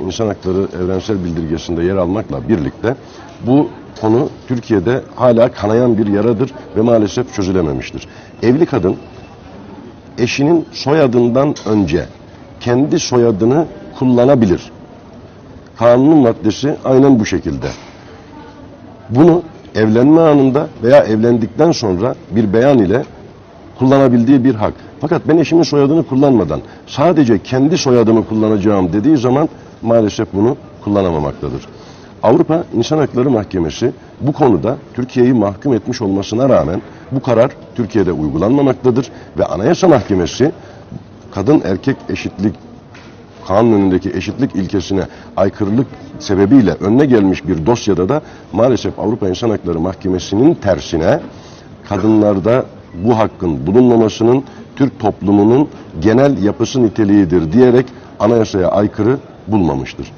İnsan Hakları Evrensel Bildirgesi'nde yer almakla birlikte bu konu Türkiye'de hala kanayan bir yaradır ve maalesef çözülememiştir. Evli kadın eşinin soyadından önce kendi soyadını kullanabilir. Kanunun maddesi aynen bu şekilde. Bunu evlenme anında veya evlendikten sonra bir beyan ile kullanabildiği bir hak. Fakat ben eşimin soyadını kullanmadan sadece kendi soyadımı kullanacağım dediği zaman maalesef bunu kullanamamaktadır. Avrupa İnsan Hakları Mahkemesi bu konuda Türkiye'yi mahkum etmiş olmasına rağmen bu karar Türkiye'de uygulanmamaktadır ve Anayasa Mahkemesi kadın erkek eşitlik kanun önündeki eşitlik ilkesine aykırılık sebebiyle önüne gelmiş bir dosyada da maalesef Avrupa İnsan Hakları Mahkemesi'nin tersine kadınlarda bu hakkın bulunmamasının Türk toplumunun genel yapısı niteliğidir diyerek anayasaya aykırı bulmamıştır.